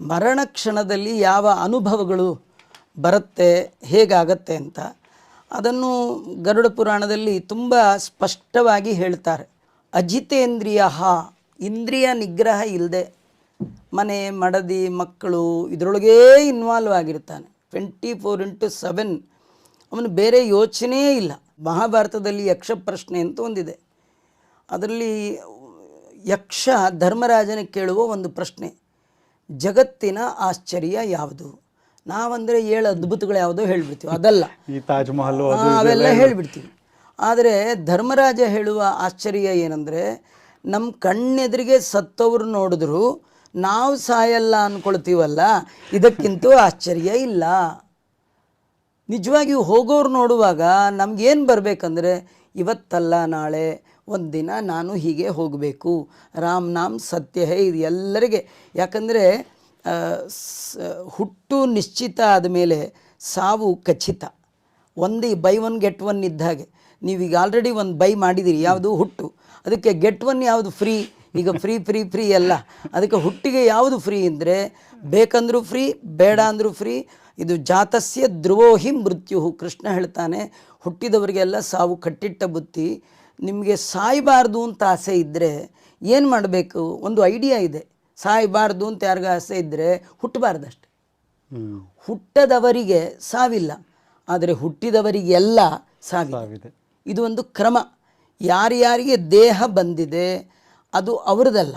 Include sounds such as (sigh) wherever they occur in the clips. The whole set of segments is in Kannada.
ಮರಣ ಕ್ಷಣದಲ್ಲಿ ಯಾವ ಅನುಭವಗಳು ಬರುತ್ತೆ, ಹೇಗಾಗತ್ತೆ ಅಂತ ಅದನ್ನು ಗರುಡ ಪುರಾಣದಲ್ಲಿ ತುಂಬ ಸ್ಪಷ್ಟವಾಗಿ ಹೇಳ್ತಾರೆ. ಅಜಿತೇಂದ್ರಿಯ ಇಂದ್ರಿಯ ನಿಗ್ರಹ ಇಲ್ಲದೆ ಮನೆ, ಮಡದಿ, ಮಕ್ಕಳು ಇದರೊಳಗೇ ಇನ್ವಾಲ್ವ್ ಆಗಿರ್ತಾನೆ. ಟ್ವೆಂಟಿ ಫೋರ್ ಇಂಟು ಸೆವೆನ್ ಅವನು ಬೇರೆ ಯೋಚನೆಯೇ ಇಲ್ಲ. ಮಹಾಭಾರತದಲ್ಲಿ ಯಕ್ಷ ಪ್ರಶ್ನೆ ಅಂತ ಒಂದಿದೆ. ಅದರಲ್ಲಿ ಯಕ್ಷ ಧರ್ಮರಾಜನ ಕೇಳುವ ಒಂದು ಪ್ರಶ್ನೆ. ಜಗತ್ತಿನ ಆಶ್ಚರ್ಯ ಯಾವುದು? ನಾವಂದರೆ ಏಳು ಅದ್ಭುತಗಳು ಯಾವುದೋ ಹೇಳ್ಬಿಡ್ತೀವಿ ಅದಲ್ಲ. ಈ ತಾಜ್ ಮಹಲ್ ಅವೆಲ್ಲ ಹೇಳ್ಬಿಡ್ತೀವಿ. ಆದರೆ ಧರ್ಮರಾಜ ಹೇಳುವ ಆಶ್ಚರ್ಯ ಏನಂದರೆ ನಮ್ಮ ಕಣ್ಣೆದುರಿಗೆ ಸತ್ತವರು ನೋಡಿದ್ರು ನಾವು ಸಾಯಲ್ಲ ಅಂದ್ಕೊಳ್ತೀವಲ್ಲ ಇದಕ್ಕಿಂತೂ ಆಶ್ಚರ್ಯ ಇಲ್ಲ. ನಿಜವಾಗಿಯೂ ಹೋಗೋರು ನೋಡುವಾಗ ನಮಗೇನು ಬರಬೇಕಂದ್ರೆ ಇವತ್ತಲ್ಲ ನಾಳೆ, ಒಂದಿನ ನಾನು ಹೀಗೆ ಹೋಗಬೇಕು. ರಾಮ್ ನಾಮ್ ಸತ್ಯ ಹೇ ಇದು ಎಲ್ಲರಿಗೆ. ಯಾಕಂದರೆ ಹುಟ್ಟು ನಿಶ್ಚಿತ ಆದಮೇಲೆ ಸಾವು ಖಚಿತ. ಒಂದು, ಬೈ ಒನ್, ಗೆಟ್ ಒನ್ ಇದ್ದ ಹಾಗೆ. ನೀವೀಗ ಆಲ್ರೆಡಿ ಒಂದು ಬೈ ಮಾಡಿದ್ದೀರಿ ಯಾವುದು ಹುಟ್ಟು. ಅದಕ್ಕೆ ಗೆಟ್ ಒನ್ ಯಾವುದು ಫ್ರೀ? ಈಗ ಫ್ರೀ ಫ್ರೀ ಫ್ರೀ ಅಲ್ಲ. ಅದಕ್ಕೆ ಹುಟ್ಟಿಗೆ ಯಾವುದು ಫ್ರೀ ಅಂದರೆ, ಬೇಕಂದರೂ ಫ್ರೀ, ಬೇಡ ಅಂದರೂ ಫ್ರೀ. ಇದು ಜಾತಸ್ಯ ಧ್ರುವೋಹಿ ಮೃತ್ಯು ಕೃಷ್ಣ ಹೇಳ್ತಾನೆ ಹುಟ್ಟಿದವರಿಗೆಲ್ಲ ಸಾವು ಕಟ್ಟಿಟ್ಟ ಬುತ್ತಿ ನಿಮಗೆ ಸಾಯಬಾರ್ದು ಅಂತ ಆಸೆ ಇದ್ದರೆ ಏನು ಮಾಡಬೇಕು? ಒಂದು ಐಡಿಯಾ ಇದೆ. ಸಾಯಬಾರ್ದು ಅಂತ ಯಾರಿಗ ಆಸೆ ಇದ್ದರೆ ಹುಟ್ಟಬಾರ್ದಷ್ಟೆ. ಹುಟ್ಟದವರಿಗೆ ಸಾವಿಲ್ಲ. ಆದರೆ ಹುಟ್ಟಿದವರಿಗೆಲ್ಲ ಸಾವಿದೆ ಸಾವಿದೆ. ಇದು ಒಂದು ಕ್ರಮ. ಯಾರ್ಯಾರಿಗೆ ದೇಹ ಬಂದಿದೆ ಅದು ಅವ್ರದ್ದಲ್ಲ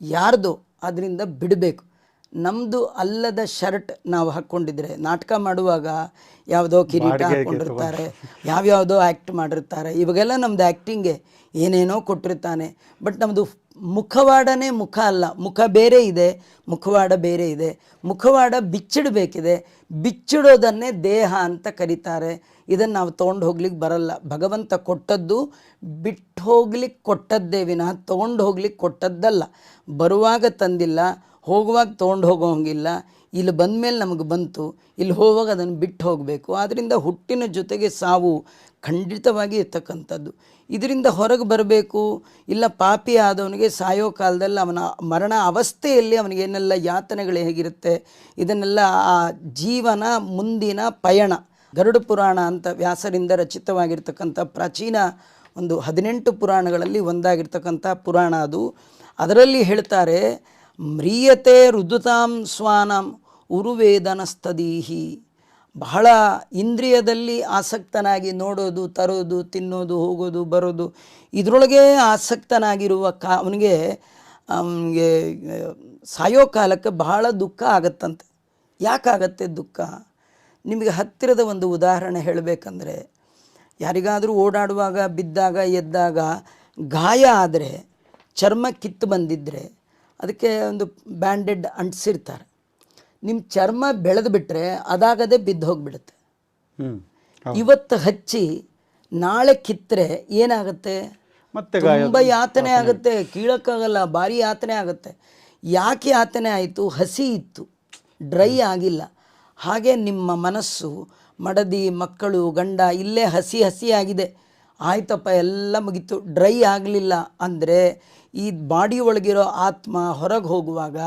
ಯಾರ್ದು? ಅದರಿಂದ ಬಿಡಬೇಕು. ನಮ್ಮದು ಅಲ್ಲದ ಶರ್ಟ್ ನಾವು ಹಾಕ್ಕೊಂಡಿದ್ರೆ ನಾಟಕ ಮಾಡುವಾಗ ಯಾವುದೋ ಕಿರೀಟ ಹಾಕ್ಕೊಂಡಿರ್ತಾರೆ ಯಾವ್ಯಾವುದೋ ಆ್ಯಕ್ಟ್ ಮಾಡಿರ್ತಾರೆ ಇವಾಗೆಲ್ಲ ನಮ್ಮದು ಆ್ಯಕ್ಟಿಂಗೆ ಏನೇನೋ ಕೊಟ್ಟಿರ್ತಾನೆ. ಬಟ್ ನಮ್ಮದು ಮುಖವಾಡನೇ ಮುಖ ಅಲ್ಲ ಮುಖ ಬೇರೆ ಇದೆ ಮುಖವಾಡ ಬೇರೆ ಇದೆ ಮುಖವಾಡ ಬಿಚ್ಚಿಡಬೇಕಿದೆ ಬಿಚ್ಚಿಡೋದನ್ನೇ ದೇಹ ಅಂತ ಕರೀತಾರೆ. ಇದನ್ನು ನಾವು ತೊಗೊಂಡು ಹೋಗ್ಲಿಕ್ಕೆ ಬರಲ್ಲ. ಭಗವಂತ ಕೊಟ್ಟದ್ದು ಬಿಟ್ಟು ಹೋಗ್ಲಿಕ್ಕೆ ಕೊಟ್ಟದ್ದೇ ವಿನಃ ತೊಗೊಂಡು ಹೋಗ್ಲಿಕ್ಕೆ ಕೊಟ್ಟದ್ದಲ್ಲ. ಬರುವಾಗ ತಂದಿಲ್ಲ ಹೋಗುವಾಗ ತೊಗೊಂಡು ಹೋಗೋ ಹಂಗಿಲ್ಲ ಇಲ್ಲಿ ಬಂದಮೇಲೆ ನಮಗೆ ಬಂತು. ಇಲ್ಲಿ ಹೋಗುವಾಗ ಅದನ್ನು ಬಿಟ್ಟು ಹೋಗಬೇಕು. ಆದ್ದರಿಂದ ಹುಟ್ಟಿನ ಜೊತೆಗೆ ಸಾವು ಖಂಡಿತವಾಗಿ ಇರ್ತಕ್ಕಂಥದ್ದು. ಇದರಿಂದ ಹೊರಗೆ ಬರಬೇಕು. ಇಲ್ಲ ಪಾಪಿ ಆದವನಿಗೆ ಸಾಯೋ ಕಾಲದಲ್ಲಿ ಅವನ ಮರಣ ಅವಸ್ಥೆಯಲ್ಲಿ ಅವನಿಗೇನೆಲ್ಲ ಯಾತನೆಗಳು ಹೇಗಿರುತ್ತೆ, ಇದನ್ನೆಲ್ಲ ಆ ಜೀವನ ಮುಂದಿನ ಪಯಣ. ಗರುಡ ಪುರಾಣ ಅಂತ ವ್ಯಾಸರಿಂದ ರಚಿತವಾಗಿರ್ತಕ್ಕಂಥ ಪ್ರಾಚೀನ ಒಂದು ಹದಿನೆಂಟು ಪುರಾಣಗಳಲ್ಲಿ ಒಂದಾಗಿರ್ತಕ್ಕಂಥ ಪುರಾಣ ಅದು. ಅದರಲ್ಲಿ ಹೇಳ್ತಾರೆ ಮ್ರಿಯತೆ ರುದುತಾಂ ಸ್ವಾನಂ ಉರುವೇದನಸ್ತದೀಹಿ. ಬಹಳ ಇಂದ್ರಿಯದಲ್ಲಿ ಆಸಕ್ತನಾಗಿ ನೋಡೋದು, ತರೋದು, ತಿನ್ನೋದು, ಹೋಗೋದು, ಬರೋದು, ಇದರೊಳಗೆ ಆಸಕ್ತನಾಗಿರುವ ಕಾ, ಅವನಿಗೆ ಅವನಿಗೆ ಸಾಯೋ ಕಾಲಕ್ಕೆ ಬಹಳ ದುಃಖ ಆಗತ್ತಂತೆ. ಯಾಕಾಗತ್ತೆ ದುಃಖ? ನಿಮಗೆ ಹತ್ತಿರದ ಒಂದು ಉದಾಹರಣೆ ಹೇಳಬೇಕಂದ್ರೆ, ಯಾರಿಗಾದರೂ ಓಡಾಡುವಾಗ, ಬಿದ್ದಾಗ, ಎದ್ದಾಗ ಗಾಯ ಆದರೆ, ಚರ್ಮ ಕಿತ್ತು ಬಂದಿದ್ದರೆ ಅದಕ್ಕೆ ಒಂದು ಬ್ಯಾಂಡೆಡ್ ಅಂಟಿಸಿರ್ತಾರೆ. ನಿಮ್ಮ ಚರ್ಮ ಬೆಳೆದು ಬಿಟ್ಟರೆ ಅದಾಗದೆ ಬಿದ್ದು ಹೋಗಿಬಿಡುತ್ತೆ. ಇವತ್ತು ಹಚ್ಚಿ ನಾಳೆ ಕಿತ್ತರೆ ಏನಾಗುತ್ತೆ? ಮತ್ತೆ ತುಂಬ ಯಾತನೆ ಆಗುತ್ತೆ. ಕೀಳಕ್ಕಾಗಲ್ಲ ಭಾರಿ ಯಾತನೆ ಆಗುತ್ತೆ. ಯಾಕೆ ಯಾತನೆ ಆಯಿತು? ಹಸಿ ಇತ್ತು. ಡ್ರೈ ಆಗಿಲ್ಲ. ಹಾಗೆ ನಿಮ್ಮ ಮನಸ್ಸು ಮಡದಿ ಮಕ್ಕಳು ಗಂಡ ಇಲ್ಲೇ ಹಸಿ ಹಸಿಯಾಗಿದೆ. ಆಗಿದೆ ಆಯ್ತಪ್ಪ ಎಲ್ಲ ಮುಗೀತು. ಡ್ರೈ ಆಗಲಿಲ್ಲ ಅಂದರೆ ಈ ಬಾಡಿ ಒಳಗಿರೋ ಆತ್ಮ ಹೊರಗೆ ಹೋಗುವಾಗ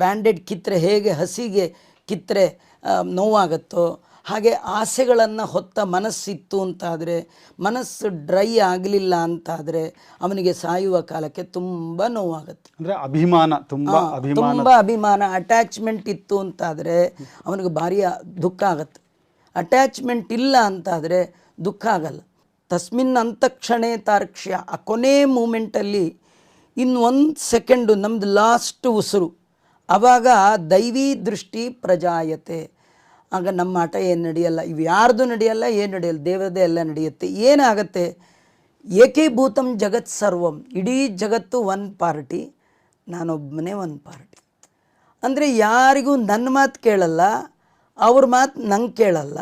ಬ್ಯಾಂಡೆಡ್ ಕಿತ್ತರೆ ಹೇಗೆ ಹಸಿಗೆ ಕಿತ್ತರೆ ನೋವಾಗುತ್ತೋ ಹಾಗೆ ಆಸೆಗಳನ್ನು ಹೊತ್ತ ಮನಸ್ಸಿತ್ತು ಅಂತಾದರೆ ಮನಸ್ಸು ಡ್ರೈ ಆಗಲಿಲ್ಲ ಅಂತಾದರೆ ಅವನಿಗೆ ಸಾಯುವ ಕಾಲಕ್ಕೆ ತುಂಬ ನೋವಾಗುತ್ತೆ. ಅಂದರೆ ಅಭಿಮಾನ ತುಂಬ ತುಂಬ ಅಭಿಮಾನ ಅಟ್ಯಾಚ್ಮೆಂಟ್ ಇತ್ತು ಅಂತಾದರೆ ಅವನಿಗೆ ಭಾರಿ ದುಃಖ ಆಗುತ್ತೆ. ಅಟ್ಯಾಚ್ಮೆಂಟ್ ಇಲ್ಲ ಅಂತಾದರೆ ದುಃಖ ಆಗಲ್ಲ. ತಸ್ಮಿನ್ ಅಂತಕ್ಷಣೆ ತಾರ್ಕ್ಷ್ಯ. ಆ ಕೊನೆ ಮೂಮೆಂಟಲ್ಲಿ ಇನ್ನು ಒಂದು ಸೆಕೆಂಡು ನಮ್ಮದು ಲಾಸ್ಟ್ ಉಸಿರು. ಆವಾಗ ದೈವಿ ದೃಷ್ಟಿ ಪ್ರಜಾಯತೆ. ಆಗ ನಮ್ಮ ಆಟ ಏನು ನಡೆಯಲ್ಲ? ಇವು ಯಾರ್ದು ನಡೆಯಲ್ಲ, ಏನು ನಡೆಯಲ್ಲ? ದೇವರದೇ ಎಲ್ಲ ನಡೆಯುತ್ತೆ. ಏನಾಗತ್ತೆ? ಏಕೀಭೂತಂ ಜಗತ್ ಸರ್ವಂ. ಇಡೀ ಜಗತ್ತು ಒನ್ ಪಾರ್ಟಿ ನಾನೊಬ್ಬನೇ ಒಂದು ಪಾರ್ಟಿ. ಅಂದರೆ ಯಾರಿಗೂ ನನ್ನ ಮಾತು ಕೇಳಲ್ಲ, ಅವ್ರ ಮಾತು ನಂಗೆ ಕೇಳಲ್ಲ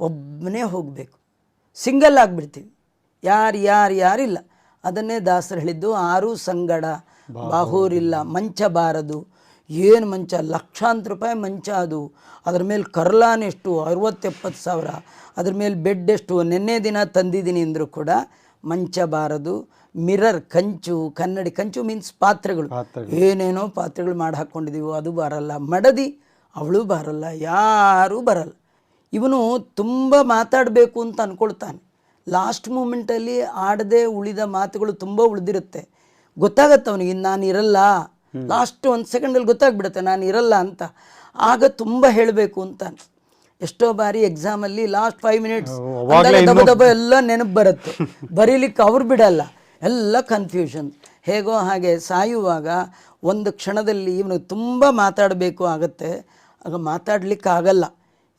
ಒಬ್ಬನೇ ಹೋಗಬೇಕು. ಸಿಂಗಲ್ ಆಗಿಬಿಡ್ತೀವಿ. ಯಾರು ಯಾರು ಯಾರಿಲ್ಲ ಅದನ್ನೇ ದಾಸರು ಹೇಳಿದ್ದು ಆರು ಸಂಗಡ ಬಾಹೂರಿಲ್ಲ ಮಂಚ ಬಾರದು. ಏನು ಮಂಚ? ಲಕ್ಷಾಂತರ ರೂಪಾಯಿ ಮಂಚ ಅದು. ಅದ್ರ ಮೇಲೆ ಕರ್ಲಾನ್ ಎಷ್ಟು? ಅರವತ್ತೆಪ್ಪತ್ತು ಸಾವಿರ. ಅದ್ರ ಮೇಲೆ ಬೆಡ್ ಎಷ್ಟು? ನಿನ್ನೆ ದಿನ ತಂದಿದ್ದೀನಿ ಅಂದರೂ ಕೂಡ ಮಂಚ ಬಾರದು. ಮಿರರ್ ಕಂಚು ಕನ್ನಡಿ ಕಂಚು ಮೀನ್ಸ್ ಪಾತ್ರೆಗಳು. ಪಾತ್ರೆಗಳು. ಏನೇನೋ ಪಾತ್ರೆಗಳು ಮಾಡಿ ಹಾಕ್ಕೊಂಡಿದ್ದೀವೋ ಅದು ಬರಲ್ಲ. ಮಡದಿ ಅವಳು ಬರಲ್ಲ. ಯಾರೂ ಬರಲ್ಲ. ಇವನು ತುಂಬ ಮಾತಾಡಬೇಕು ಅಂತ ಅಂದ್ಕೊಳ್ತಾನೆ ಲಾಸ್ಟ್ ಮೂಮೆಂಟಲ್ಲಿ ಆಡದೆ ಉಳಿದ ಮಾತುಗಳು ತುಂಬ ಉಳಿದಿರುತ್ತೆ. ಗೊತ್ತಾಗತ್ತೆ ಅವನಿಗೆ ನಾನು ಇರಲ್ಲ. ಲಾಸ್ಟ್ ಒಂದು ಸೆಕೆಂಡಲ್ಲಿ ಗೊತ್ತಾಗ್ಬಿಡುತ್ತೆ ನಾನು ಇರಲ್ಲ ಅಂತ. ಆಗ ತುಂಬ ಹೇಳಬೇಕು ಅಂತ ಎಷ್ಟೋ ಬಾರಿ ಎಕ್ಸಾಮಲ್ಲಿ ಲಾಸ್ಟ್ ಫೈವ್ ಮಿನಿಟ್ಸ್ ದಬ ದಬ ಎಲ್ಲ ನೆನಪು ಬರುತ್ತೆ. (laughs) ಬರೀಲಿಕ್ಕೆ ಅವ್ರು ಬಿಡಲ್ಲ ಎಲ್ಲ ಕನ್ಫ್ಯೂಷನ್ ಹೇಗೋ ಹಾಗೆ ಸಾಯುವಾಗ ಒಂದು ಕ್ಷಣದಲ್ಲಿ ಇವನು ತುಂಬ ಮಾತಾಡಬೇಕು ಆಗತ್ತೆ. ಆಗ ಮಾತಾಡ್ಲಿಕ್ಕೆ ಆಗಲ್ಲ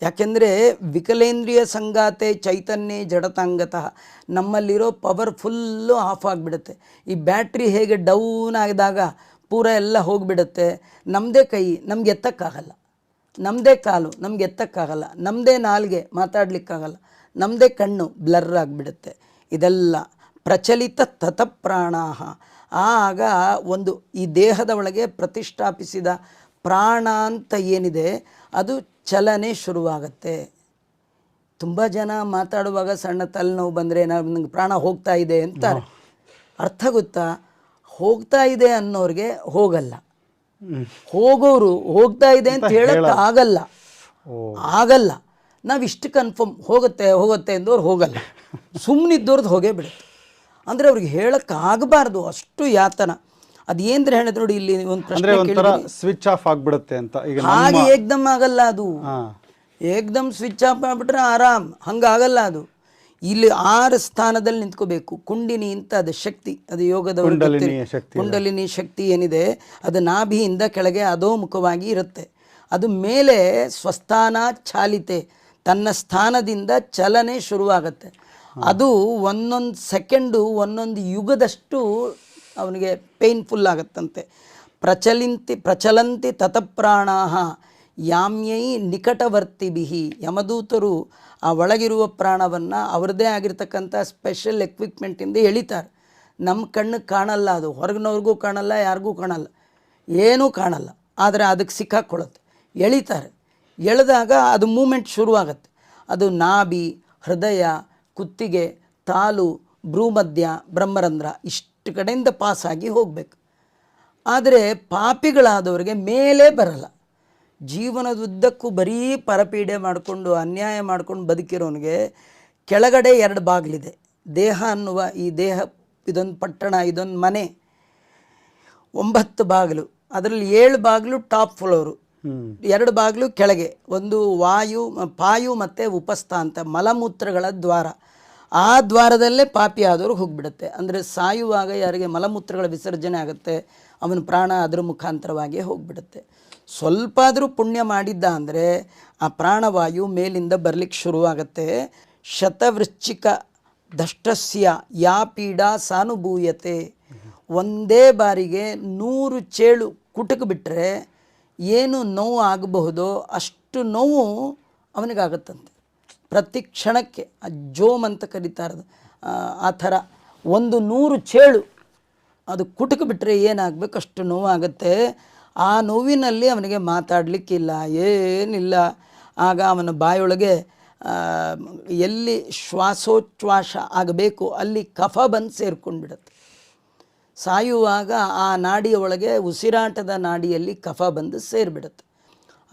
ಯಾಕೆಂದರೆ ವಿಕಲೇಂದ್ರಿಯ ಸಂಗಾತೆ ಚೈತನ್ಯ ಜಡತಾಂಗತಃ ನಮ್ಮಲ್ಲಿರೋ ಪವರ್ ಫುಲ್ಲು ಆಫ್ ಆಗಿಬಿಡುತ್ತೆ. ಈ ಬ್ಯಾಟ್ರಿ ಹೇಗೆ ಡೌನ್ ಆಗಿದಾಗ ಪೂರ ಎಲ್ಲ ಹೋಗಿಬಿಡುತ್ತೆ. ನಮ್ಮದೇ ಕೈ ನಮ್ಗೆ ಎತ್ತಕ್ಕಾಗಲ್ಲ. ನಮ್ಮದೇ ಕಾಲು ನಮ್ಗೆ ಎತ್ತಕ್ಕಾಗಲ್ಲ. ನಮ್ಮದೇ ನಾಲ್ಗೆ ಮಾತಾಡಲಿಕ್ಕಾಗಲ್ಲ. ನಮ್ಮದೇ ಕಣ್ಣು ಬ್ಲರ್ ಆಗಿಬಿಡುತ್ತೆ. ಇದೆಲ್ಲ ಪ್ರಚಲಿತ ತತಪ್ರಾಣಾಹ. ಆಗ ಒಂದು ಈ ದೇಹದ ಒಳಗೆ ಪ್ರತಿಷ್ಠಾಪಿಸಿದ ಪ್ರಾಣ ಅಂತ ಏನಿದೆ, ಅದು ಚಲನೆ ಶುರುವಾಗತ್ತೆ. ತುಂಬ ಜನ ಮಾತಾಡುವಾಗ ಸಣ್ಣ ತಲೆನೋವು ಬಂದರೆ ನನಗೆ ಪ್ರಾಣ ಹೋಗ್ತಾ ಇದೆ ಅಂತಾರೆ. ಅರ್ಥ ಗೊತ್ತಾ? ಹೋಗ್ತಾ ಇದೆ ಅನ್ನೋರಿಗೆ ಹೋಗಲ್ಲ. ಹೋಗೋರು ಹೋಗ್ತಾ ಇದೆ ಅಂತ ಹೇಳಕ್ಕೆ ಆಗಲ್ಲ. ಆಗಲ್ಲ. ನಾವು ಇಷ್ಟು ಕನ್ಫರ್ಮ್ ಹೋಗುತ್ತೆ ಹೋಗುತ್ತೆ ಅಂದವ್ರು ಹೋಗಲ್ಲ. (laughs) ಸುಮ್ಮನಿದ್ದವ್ರದ್ದು ಹೋಗೇ ಬಿಡುತ್ತೆ. ಅಂದರೆ ಅವ್ರಿಗೆ ಹೇಳಕ್ಕೆ ಆಗಬಾರ್ದು ಅಷ್ಟು ಯಾತನ. ಅದೇಂದ್ರೆ ಹೇಳಿದ್ರು ನೋಡಿ ಇಲ್ಲಿ ಒಂದು ಪ್ರಶ್ನೆ ಸ್ವಿಚ್ ಆಫ್ ಆಗ್ಬಿಡುತ್ತೆ ಅಂತ. ಈಗ ಹಾಗೆ ಏಕ್ದಮ್ ಆಗಲ್ಲ ಅದು. ಏಕ್ದಮ್ ಸ್ವಿಚ್ ಆಫ್ ಮಾಡಿಬಿಟ್ರೆ ಆರಾಮ್. ಹಂಗಾಗಲ್ಲ ಅದು. ಇಲ್ಲಿ ಆರು ಸ್ಥಾನದಲ್ಲಿ ನಿಂತ್ಕೋಬೇಕು. ಕುಂಡಿನಿ ಅಂತ ಅದು ಶಕ್ತಿ ಅದು ಯೋಗದ ಕುಂಡಲಿನಿ ಶಕ್ತಿ ಏನಿದೆ ಅದು ನಾಭಿಯಿಂದ ಕೆಳಗೆ ಅಧೋಮುಖವಾಗಿ ಇರುತ್ತೆ. ಅದು ಮೇಲೆ ಸ್ವಸ್ಥಾನ ಚಾಲಿತೆ. ತನ್ನ ಸ್ಥಾನದಿಂದ ಚಲನೆ ಶುರುವಾಗತ್ತೆ. ಅದು ಒಂದೊಂದು ಸೆಕೆಂಡು ಒಂದೊಂದು ಯುಗದಷ್ಟು ಅವನಿಗೆ ಪೇನ್ಫುಲ್ ಆಗತ್ತಂತೆ. ಪ್ರಚಲಿಂತಿ, ಪ್ರಚಲಂತಿ ತತಪ್ರಾಣಾಹ ಯಾಮ್ಯೈ ನಿಕಟವರ್ತಿಬಿಹಿ. ಯಮದೂತರು ಆ ಒಳಗಿರುವ ಪ್ರಾಣವನ್ನು ಅವ್ರದ್ದೇ ಆಗಿರ್ತಕ್ಕಂಥ ಸ್ಪೆಷಲ್ ಎಕ್ವಿಪ್ಮೆಂಟಿಂದ ಎಳಿತಾರೆ. ನಮ್ಮ ಕಣ್ಣು ಕಾಣಲ್ಲ ಅದು. ಹೊರಗಿನವ್ರಿಗೂ ಕಾಣಲ್ಲ, ಯಾರಿಗೂ ಕಾಣಲ್ಲ. ಏನೂ ಕಾಣಲ್ಲ. ಆದರೆ ಅದಕ್ಕೆ ಸಿಕ್ಕಾಕ್ಕೊಳ್ಳುತ್ತೆ ಎಳಿತಾರೆ. ಎಳೆದಾಗ ಅದು ಮೂಮೆಂಟ್ ಶುರುವಾಗತ್ತೆ. ಅದು ನಾಭಿ, ಹೃದಯ, ಕುತ್ತಿಗೆ, ತಾಲು, ಭ್ರೂಮಧ್ಯ, ಬ್ರಹ್ಮರಂಧ್ರ ಇಷ್ಟು. ಕಡೆಯಿಂದ ಪಾಸಾಗಿ ಹೋಗಬೇಕು. ಆದರೆ ಪಾಪಿಗಳಾದವರಿಗೆ ಮೇಲೆ ಬರಲ್ಲ. ಜೀವನದುದ್ದಕ್ಕೂ ಬರೀ ಪರಪೀಡೆ ಮಾಡಿಕೊಂಡು ಅನ್ಯಾಯ ಮಾಡ್ಕೊಂಡು ಬದುಕಿರೋನಿಗೆ ಕೆಳಗಡೆ ಎರಡು ಬಾಗಿಲಿದೆ. ದೇಹ ಅನ್ನುವ ಈ ದೇಹ ಇದೊಂದು ಪಟ್ಟಣ ಇದೊಂದು ಮನೆ. ಒಂಬತ್ತು ಬಾಗಿಲು. ಅದರಲ್ಲಿ ಏಳು ಬಾಗಿಲು ಟಾಪ್ ಫ್ಲೋರು. ಎರಡು ಬಾಗಿಲು ಕೆಳಗೆ. ಒಂದು ವಾಯು ಪಾಯು ಮತ್ತು ಉಪಸ್ಥ ಅಂತ ಮಲಮೂತ್ರಗಳ ದ್ವಾರ. ಆ ದ್ವಾರದಲ್ಲೇ ಪಾಪಿ ಆದವರು ಹೋಗಿಬಿಡುತ್ತೆ. ಅಂದರೆ ಸಾಯುವಾಗ ಯಾರಿಗೆ ಮಲಮೂತ್ರಗಳ ವಿಸರ್ಜನೆ ಆಗುತ್ತೆ, ಅವನ ಪ್ರಾಣ ಅದರ ಮುಖಾಂತರವಾಗಿ ಹೋಗಿಬಿಡುತ್ತೆ. ಸ್ವಲ್ಪ ಆದರೂ ಪುಣ್ಯ ಮಾಡಿದ್ದ ಅಂದರೆ ಆ ಪ್ರಾಣವಾಯು ಮೇಲಿಂದ ಬರಲಿಕ್ಕೆ ಶುರುವಾಗತ್ತೆ. ಶತವೃಶ್ಚಿಕ ದಷ್ಟಸ್ಯ ಯಾ ಪೀಡಾ ಸಾನುಭೂಯತೆ. ಒಂದೇ ಬಾರಿಗೆ ನೂರು ಚೇಳು ಕುಟುಕು ಬಿಟ್ಟರೆ ಏನು ನೋವು ಆಗಬಹುದೋ ಅಷ್ಟು ನೋವು ಅವನಿಗಾಗತ್ತಂತೆ. ಪ್ರತಿ ಕ್ಷಣಕ್ಕೆ ಆ ಜೋಮ್ ಅಂತ ಕರಿತಾರದು ಆ ಥರ ಒಂದು ನೂರು ಚೇಳು ಅದು ಕುಟುಕು ಬಿಟ್ಟರೆ ಏನಾಗಬೇಕು? ಅಷ್ಟು ನೋವಾಗುತ್ತೆ. ಆ ನೋವಿನಲ್ಲಿ ಅವನಿಗೆ ಮಾತಾಡಲಿಕ್ಕಿಲ್ಲ, ಏನಿಲ್ಲ. ಆಗ ಅವನ ಬಾಯೊಳಗೆ ಎಲ್ಲಿ ಶ್ವಾಸೋಚ್ಛ್ವಾಸ ಆಗಬೇಕು, ಅಲ್ಲಿ ಕಫ ಬಂದು ಸೇರ್ಕೊಂಡು ಬಿಡುತ್ತೆ ಸಾಯುವಾಗ ಆ ನಾಡಿಯ ಒಳಗೆ ಉಸಿರಾಟದ ನಾಡಿಯಲ್ಲಿ ಕಫ ಬಂದು ಸೇರಿಬಿಡುತ್ತೆ.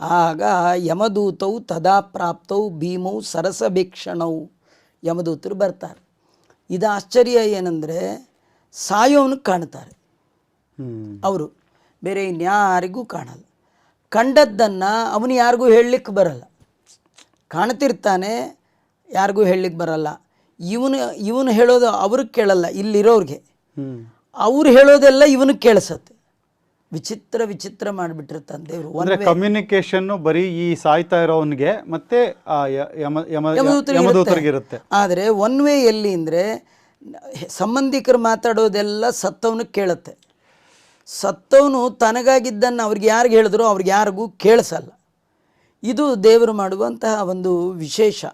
ಆಗ ಯಮದೂತವು ತದಾ ಪ್ರಾಪ್ತವು ಭೀಮವು ಸರಸಭೀಕ್ಷಣವು ಯಮದೂತರು ಬರ್ತಾರೆ. ಇದು ಆಶ್ಚರ್ಯ ಏನಂದರೆ ಸಾಯೋನು ಕಾಣ್ತಾರೆ. ಅವರು ಬೇರೆ ಇನ್ಯಾರಿಗೂ ಕಾಣಲ್ಲ. ಕಂಡದ್ದನ್ನು ಅವನು ಯಾರಿಗೂ ಹೇಳಲಿಕ್ಕೆ ಬರಲ್ಲ. ಕಾಣ್ತಿರ್ತಾನೆ ಯಾರಿಗೂ ಹೇಳಲಿಕ್ಕೆ ಬರಲ್ಲ. ಇವನು ಇವನು ಹೇಳೋದು ಅವ್ರಿಗೆ ಕೇಳಲ್ಲ ಇಲ್ಲಿರೋರಿಗೆ. ಅವ್ರು ಹೇಳೋದೆಲ್ಲ ಇವನಿಗೆ ಕೇಳಿಸತ್ತೆ. ವಿಚಿತ್ರ ವಿಚಿತ್ರ ಮಾಡಿಬಿಟ್ಟಿರ್ತಾನೆ ದೇವರು ಕಮ್ಯುನಿಕೇಶನ್ ಬರೀ ಈ ಸಾಯ್ತಾ ಇರೋವನ್ಗೆ ಮತ್ತೆ ಇರುತ್ತೆ. ಆದರೆ ಒನ್ ವೇ ಎಲ್ಲಿ ಅಂದರೆ ಸಂಬಂಧಿಕರು ಮಾತಾಡೋದೆಲ್ಲ ಸತ್ತವನು ಕೇಳುತ್ತೆ. ಸತ್ತವನು ತನಗಾಗಿದ್ದನ್ನು ಅವ್ರಿಗೆ ಯಾರಿಗೆ ಹೇಳಿದ್ರು ಅವ್ರಿಗೆ ಯಾರಿಗೂ ಕೇಳಿಸಲ್ಲ. ಇದು ದೇವರು ಮಾಡುವಂತಹ ಒಂದು ವಿಶೇಷ.